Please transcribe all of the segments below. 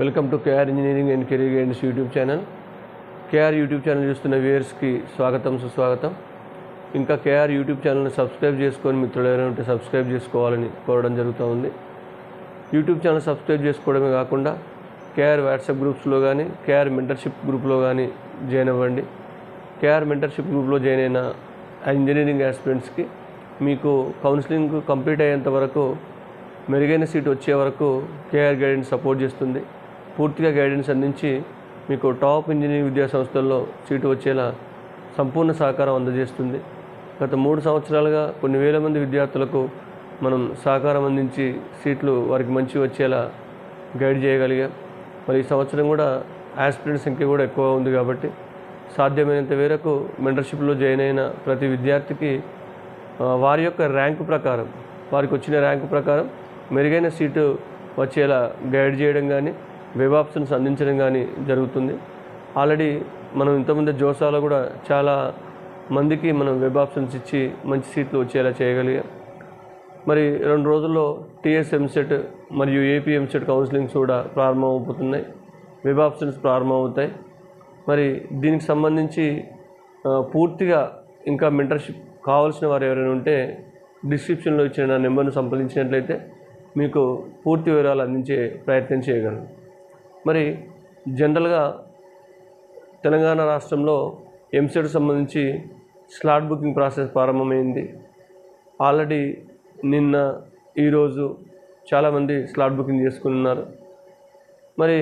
Welcome to KR engineering and career guidance YouTube channel. KR YouTube channel చూస్తున్న వ్యూయర్స్కి స్వాగతం సుస్వాగతం. ఇంకా కేఆర్ యూట్యూబ్ ఛానల్ని సబ్స్క్రైబ్ చేసుకొని మిత్రులు ఎవరైనా ఉంటే సబ్స్క్రైబ్ చేసుకోవాలని కోరడం జరుగుతూ ఉంది. యూట్యూబ్ ఛానల్ సబ్స్క్రైబ్ చేసుకోవడమే కాకుండా కేఆర్ వాట్సాప్ గ్రూప్స్లో కానీ కేఆర్ మెంటర్షిప్ గ్రూప్లో కానీ జాయిన్ అవ్వండి. కేఆర్ మెంటర్షిప్ గ్రూప్లో జాయిన్ అయిన ఇంజనీరింగ్ ఆస్పిరెంట్స్కి మీకు కౌన్సిలింగ్ కంప్లీట్ అయ్యేంత వరకు మెరుగైన సీట్ వచ్చే వరకు కేఆర్ గైడెన్స్ సపోర్ట్ చేస్తుంది. పూర్తిగా గైడెన్స్ అందించి మీకు టాప్ ఇంజనీరింగ్ విద్యా సంస్థల్లో సీటు వచ్చేలా సంపూర్ణ సహకారం అందజేస్తుంది. గత మూడు సంవత్సరాలుగా కొన్ని వేల మంది విద్యార్థులకు మనం సహకారం అందించి సీట్లు వారికి మంచి వచ్చేలా గైడ్ చేయగలిగాం. మరి ఈ సంవత్సరం కూడా యాస్పిరెంట్ సంఖ్య కూడా ఎక్కువ ఉంది కాబట్టి సాధ్యమైనంత మేరకు మెంటర్షిప్లో జాయిన్ అయిన ప్రతి విద్యార్థికి వారి యొక్క ర్యాంకు ప్రకారం వారికి వచ్చిన ర్యాంకు ప్రకారం మెరుగైన సీటు వచ్చేలా గైడ్ చేయడం కానీ వెబ్ ఆప్షన్స్ అందించడం కానీ జరుగుతుంది. ఆల్రెడీ మనం ఇంతకుముందు జోసాలో కూడా చాలా మందికి మనం వెబ్ ఆప్షన్స్ ఇచ్చి మంచి సీట్లు వచ్చేలా చేయగలిగాం. మరి రెండు రోజుల్లో టీఎస్ ఎంసెట్ మరియు ఏపీ ఎంసెట్ కౌన్సిలింగ్స్ కూడా ప్రారంభమవుతున్నాయి. వెబ్ ఆప్షన్స్ ప్రారంభమవుతాయి. మరి దీనికి సంబంధించి పూర్తిగా ఇంకా మెంటర్షిప్ కావాల్సిన వారు ఎవరైనా ఉంటే డిస్క్రిప్షన్లో ఇచ్చిన నా నెంబర్ను సంప్రదించినట్లయితే మీకు పూర్తి వివరాలు అందించే ప్రయత్నం చేయగలను. మరి జనరల్గా తెలంగాణ రాష్ట్రంలో ఎంసెట్ సంబంధించి స్లాట్ బుకింగ్ ప్రాసెస్ ప్రారంభమైంది. ఆల్రెడీ నిన్న ఈరోజు చాలామంది స్లాట్ బుకింగ్ చేసుకున్నారు. మరి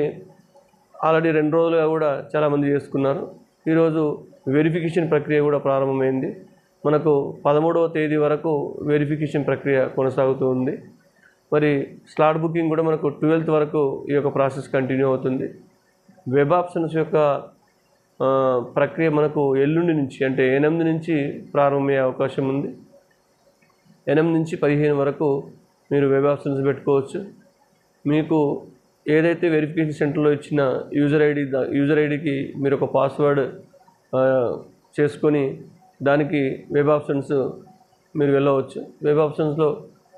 ఆల్రెడీ రెండు రోజులుగా కూడా చాలామంది చేసుకున్నారు. ఈరోజు వెరిఫికేషన్ ప్రక్రియ కూడా ప్రారంభమైంది. మనకు పదమూడవ తేదీ వరకు వెరిఫికేషన్ ప్రక్రియ కొనసాగుతూ ఉంది. మరి స్లాట్ బుకింగ్ కూడా మనకు ట్వెల్త్ వరకు ఈ యొక్క ప్రాసెస్ కంటిన్యూ అవుతుంది. వెబ్ ఆప్షన్స్ యొక్క ప్రక్రియ మనకు ఎల్లుండి నుంచి అంటే ఎనిమిది నుంచి ప్రారంభమయ్యే అవకాశం ఉంది. ఎనిమిది నుంచి పదిహేను వరకు మీరు వెబ్ ఆప్షన్స్ పెట్టుకోవచ్చు. మీకు ఏదైతే వెరిఫికేషన్ సెంటర్లో ఇచ్చిన యూజర్ ఐడి యూజర్ ఐడికి మీరు ఒక పాస్వర్డ్ చేసుకొని దానికి వెబ్ ఆప్షన్స్ మీరు వెళ్ళవచ్చు. వెబ్ ఆప్షన్స్లో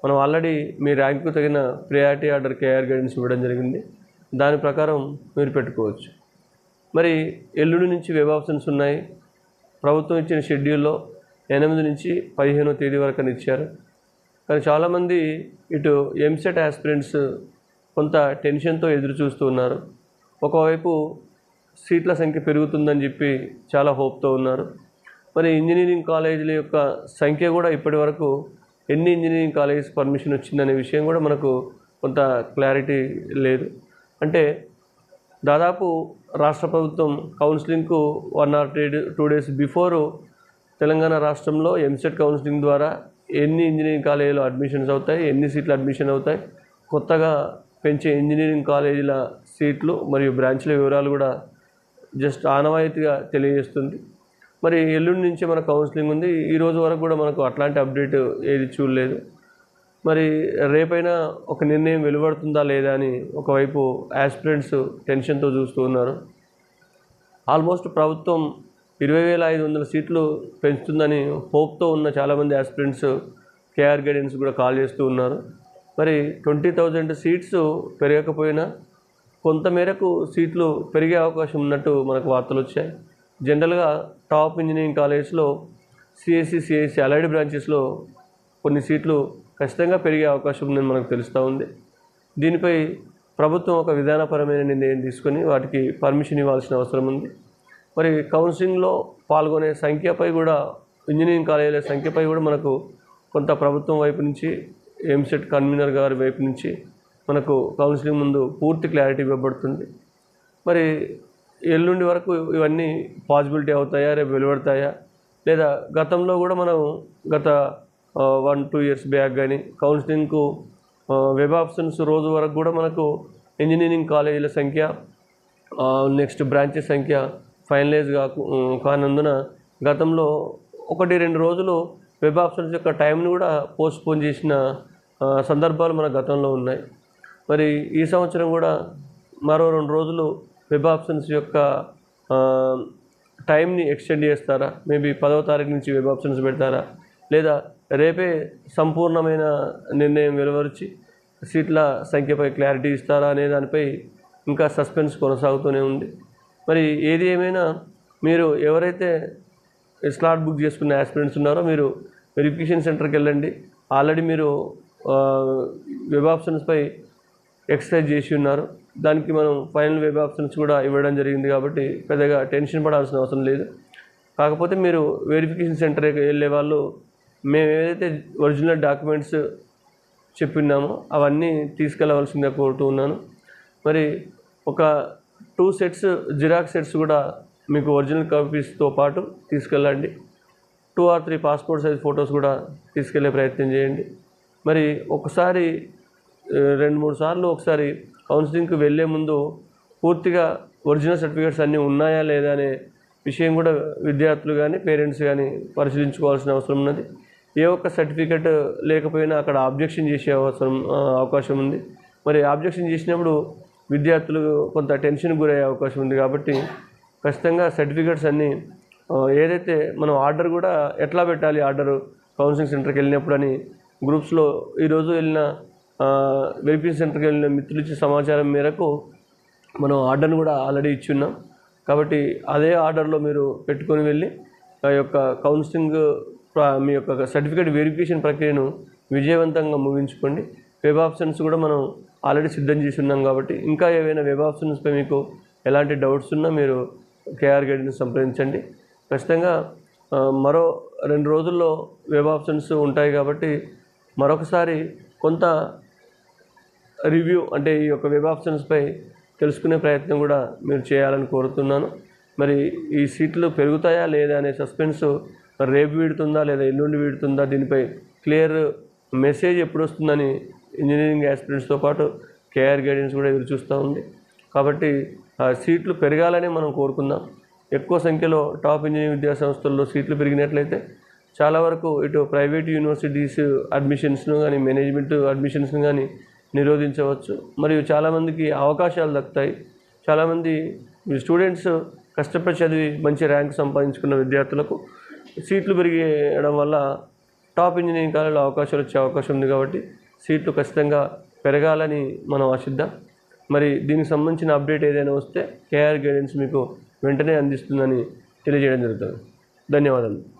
మనం ఆల్రెడీ మీ ర్యాంకు తగిన ప్రియారిటీ ఆర్డర్ కేఆర్ గైడెన్స్ ఇవ్వడం జరిగింది. దాని ప్రకారం మీరు పెట్టుకోవచ్చు. మరి ఎల్లుండి నుంచి వెబ్ ఆప్షన్స్ ఉన్నాయి. ప్రభుత్వం ఇచ్చిన షెడ్యూల్లో ఎనిమిది నుంచి పదిహేనో తేదీ వరకు అని ఇచ్చారు. కానీ చాలామంది ఇటు ఎంసెట్ ఆస్పిరెంట్స్ కొంత టెన్షన్తో ఎదురు చూస్తూ ఉన్నారు. ఒకవైపు సీట్ల సంఖ్య పెరుగుతుందని చెప్పి చాలా హోప్తో ఉన్నారు. మరి ఇంజనీరింగ్ కాలేజీల యొక్క సంఖ్య కూడా ఇప్పటి వరకు ఎన్ని ఇంజనీరింగ్ కాలేజెస్ పర్మిషన్ వచ్చిందనే విషయం కూడా మనకు కొంత క్లారిటీ లేదు. అంటే దాదాపు రాష్ట్ర ప్రభుత్వం కౌన్సిలింగ్కు one or two two days before Telangana రాష్ట్రంలో ఎంసెట్ కౌన్సిలింగ్ ద్వారా ఎన్ని ఇంజనీరింగ్ కాలేజీలో అడ్మిషన్స్ అవుతాయి ఎన్ని సీట్లు అడ్మిషన్ అవుతాయి కొత్తగా పెంచే ఇంజనీరింగ్ కాలేజీల సీట్లు మరియు బ్రాంచ్ల వివరాలు కూడా జస్ట్ ఆనవాయితీగా తెలియజేస్తుంది. మరి ఎల్లుండి నుంచి మన కౌన్సిలింగ్ ఉంది. ఈ రోజు వరకు కూడా మనకు అట్లాంటి అప్డేట్ ఏది చూడలేదు. మరి రేపైనా ఒక నిర్ణయం వెలువడుతుందా లేదా అని ఒకవైపు ఆస్పిరెంట్స్ టెన్షన్తో చూస్తూ ఉన్నారు. ఆల్మోస్ట్ ప్రభుత్వం ఇరవై వేల ఐదు వందల సీట్లు పెంచుతుందని హోప్తో ఉన్న చాలామంది ఆస్పిరెంట్స్ కేఆర్ గైడెన్స్ కూడా కాల్ చేస్తూ ఉన్నారు. మరి ట్వంటీ థౌజండ్ సీట్స్ పెరగకపోయినా కొంత మేరకు సీట్లు పెరిగే అవకాశం ఉన్నట్టు మనకు వార్తలు వచ్చాయి. జనరల్గా టాప్ ఇంజనీరింగ్ కాలేజ్లో సిఎస్సి సిఎస్సి అలైడ్ బ్రాంచెస్లో కొన్ని సీట్లు ఖచ్చితంగా పెరిగే అవకాశం ఉందని మనకు తెలుస్తూ ఉంది. దీనిపై ప్రభుత్వం ఒక విధానపరమైన నిర్ణయం తీసుకొని వాటికి పర్మిషన్ ఇవ్వాల్సిన అవసరం ఉంది. మరి కౌన్సిలింగ్లో పాల్గొనే సంఖ్యపై కూడా ఇంజనీరింగ్ కాలేజీల సంఖ్యపై కూడా మనకు కొంత ప్రభుత్వం వైపు నుంచి ఎంసెట్ కన్వీనర్ గారి వైపు నుంచి మనకు కౌన్సిలింగ్ ముందు పూర్తి క్లారిటీ ఇవ్వబడుతుంది. మరి ఎల్లుండి వరకు ఇవన్నీ పాసిబిలిటీ అవుతాయా రేపు వెలువడతాయా? లేదా గతంలో కూడా మనం గత వన్ టూ ఇయర్స్ బ్యాక్ కానీ కౌన్సిలింగ్కు వెబ్ ఆప్షన్స్ రోజు వరకు కూడా మనకు ఇంజనీరింగ్ కాలేజీల సంఖ్య నెక్స్ట్ బ్రాంచెస్ సంఖ్య ఫైనలైజ్ కాకు కానందున గతంలో ఒకటి రెండు రోజులు వెబ్ ఆప్షన్స్ యొక్క టైంని కూడా పోస్ట్పోన్ చేసిన సందర్భాలు మన గతంలో ఉన్నాయి. మరి ఈ సంవత్సరం కూడా మరో రెండు రోజులు వెబ్ ఆప్షన్స్ యొక్క టైంని ఎక్స్టెండ్ చేస్తారా? మేబీ పదవ తారీఖు నుంచి వెబ్ ఆప్షన్స్ పెడతారా? లేదా రేపే సంపూర్ణమైన నిర్ణయం వెలువరిచి సీట్ల సంఖ్యపై క్లారిటీ ఇస్తారా అనే దానిపై ఇంకా సస్పెన్స్ కొనసాగుతూనే ఉంది. మరి ఏది ఏమైనా మీరు ఎవరైతే స్లాట్ బుక్ చేసుకున్న యాస్పిరెంట్స్ ఉన్నారో మీరు వెరిఫికేషన్ సెంటర్కి వెళ్ళండి. ఆల్రెడీ మీరు వెబ్ ఆప్షన్స్పై ఎక్సర్సైజ్ చేసి ఉన్నారు. దానికి మనం ఫైనల్ వెబ్ ఆప్షన్స్ కూడా ఇవ్వడం జరిగింది కాబట్టి పెద్దగా టెన్షన్ పడాల్సిన అవసరం లేదు. కాకపోతే మీరు వెరిఫికేషన్ సెంటర్కి వెళ్ళే వాళ్ళు మేము ఏదైతే ఒరిజినల్ డాక్యుమెంట్స్ చెప్పిన్నామో అవన్నీ తీసుకెళ్ళవలసిందిగా కోరుతూ ఉన్నాను. మరి ఒక టూ సెట్స్ జిరాక్స్ సెట్స్ కూడా మీకు ఒరిజినల్ కాపీస్తో పాటు తీసుకెళ్ళండి. Two or three passport size photos కూడా తీసుకెళ్ళే ప్రయత్నం చేయండి. మరి ఒకసారి రెండు మూడు సార్లు ఒకసారి కౌన్సిలింగ్కి వెళ్ళే ముందు పూర్తిగా ఒరిజినల్ సర్టిఫికేట్స్ అన్నీ ఉన్నాయా లేదా అనే విషయం కూడా విద్యార్థులు కానీ పేరెంట్స్ కానీ పరిశీలించుకోవాల్సిన అవసరం ఉన్నది. ఏ ఒక్క సర్టిఫికేట్ లేకపోయినా అక్కడ ఆబ్జెక్షన్ చేసే అవసరం అవకాశం ఉంది. మరి ఆబ్జెక్షన్ చేసినప్పుడు విద్యార్థులు కొంత టెన్షన్ గురయ్యే అవకాశం ఉంది కాబట్టి ఖచ్చితంగా సర్టిఫికేట్స్ అన్నీ ఏదైతే మనం ఆర్డర్ కూడా ఎట్లా పెట్టాలి ఆర్డర్ కౌన్సిలింగ్ సెంటర్కి వెళ్ళినప్పుడు అని గ్రూప్స్లో ఈరోజు వెళ్ళిన వెరిఫికేషన్ సెంటర్కి వెళ్ళిన మిత్రులు ఇచ్చిన సమాచారం మేరకు మనం ఆర్డర్ని కూడా ఆల్రెడీ ఇచ్చున్నాం. కాబట్టి అదే ఆర్డర్లో మీరు పెట్టుకొని వెళ్ళి ఆ యొక్క కౌన్సిలింగ్ మీ యొక్క సర్టిఫికేట్ వెరిఫికేషన్ ప్రక్రియను విజయవంతంగా ముగించుకోండి. వెబ్ ఆప్షన్స్ కూడా మనం ఆల్రెడీ సిద్ధం చేసి ఉన్నాం కాబట్టి ఇంకా ఏవైనా వెబ్ ఆప్షన్స్పై మీకు ఎలాంటి డౌట్స్ ఉన్నా మీరు కేఆర్ గైడ్ని సంప్రదించండి. ఖచ్చితంగా మరో రెండు రోజుల్లో వెబ్ ఆప్షన్స్ ఉంటాయి కాబట్టి మరొకసారి కొంత రివ్యూ అంటే ఈ యొక్క వెబ్ ఆప్షన్స్పై తెలుసుకునే ప్రయత్నం కూడా మీరు చేయాలని కోరుతున్నాను. మరి ఈ సీట్లు పెరుగుతాయా లేదా అనే సస్పెన్స్ రేపు వీడుతుందా లేదా ఎల్లుండి వీడుతుందా దీనిపై క్లియర్ మెసేజ్ ఎప్పుడు వస్తుందని ఇంజనీరింగ్ ఆస్పిరెంట్స్తో పాటు కేఆర్ గైడెన్స్ కూడా ఎదురు చూస్తూ ఉంది. కాబట్టి సీట్లు పెరగాలని మనం కోరుకుందాం. ఎక్కువ సంఖ్యలో టాప్ ఇంజనీరింగ్ విద్యా సంస్థల్లో సీట్లు పెరిగినట్లయితే చాలా వరకు ఇటు ప్రైవేట్ యూనివర్సిటీస్ అడ్మిషన్స్ను కానీ మేనేజ్మెంట్ అడ్మిషన్స్ను కానీ నిరోధించవచ్చు. మరియు చాలామందికి అవకాశాలు దక్కుతాయి. చాలామంది స్టూడెంట్స్ కష్టపడి చదివి మంచి ర్యాంక్ సంపాదించుకున్న విద్యార్థులకు సీట్లు పెరిగడం వల్ల టాప్ ఇంజనీరింగ్ కాలేజీలో అవకాశాలు వచ్చే అవకాశం ఉంది కాబట్టి సీట్లు ఖచ్చితంగా పెరగాలని మనం ఆశిద్దాం. మరి దీనికి సంబంధించిన అప్డేట్ ఏదైనా వస్తే కేఆర్ గైడెన్స్ మీకు వెంటనే అందిస్తుందని తెలియజేయడం జరుగుతుంది. ధన్యవాదాలు.